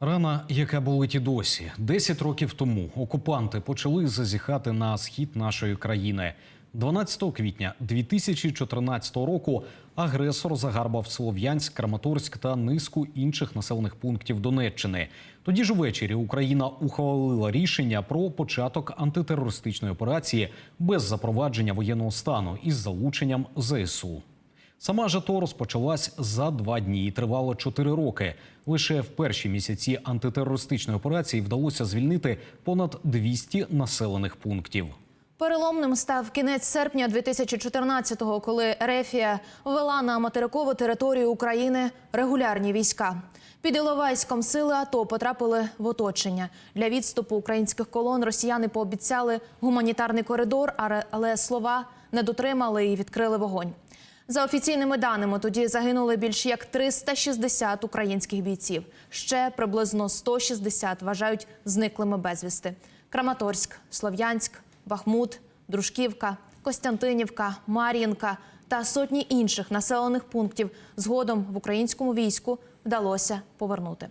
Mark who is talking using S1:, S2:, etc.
S1: Рана, яка болить і досі, Десять років тому окупанти почали зазіхати на схід нашої країни. 12 квітня 2014 року агресор загарбав Слов'янськ, Краматорськ та низку інших населених пунктів Донеччини. Тоді ж увечері Україна ухвалила рішення про початок антитерористичної операції без запровадження воєнного стану із залученням ЗСУ. Сама ж АТО розпочалась за два дні і тривало чотири роки. Лише в перші місяці антитерористичної операції вдалося звільнити понад 200 населених пунктів.
S2: Переломним став кінець серпня 2014-го, коли Рефія ввела на материкову територію України регулярні війська. Під Іловайськом сили АТО потрапили в оточення. Для відступу українських колон росіяни пообіцяли гуманітарний коридор, але слова не дотримали і відкрили вогонь. За офіційними даними, тоді загинули більш як 360 українських бійців. Ще приблизно 160 вважають зниклими безвісти. Краматорськ, Слов'янськ, Бахмут, Дружківка, Костянтинівка, Мар'їнка та сотні інших населених пунктів згодом в українському війську вдалося повернути.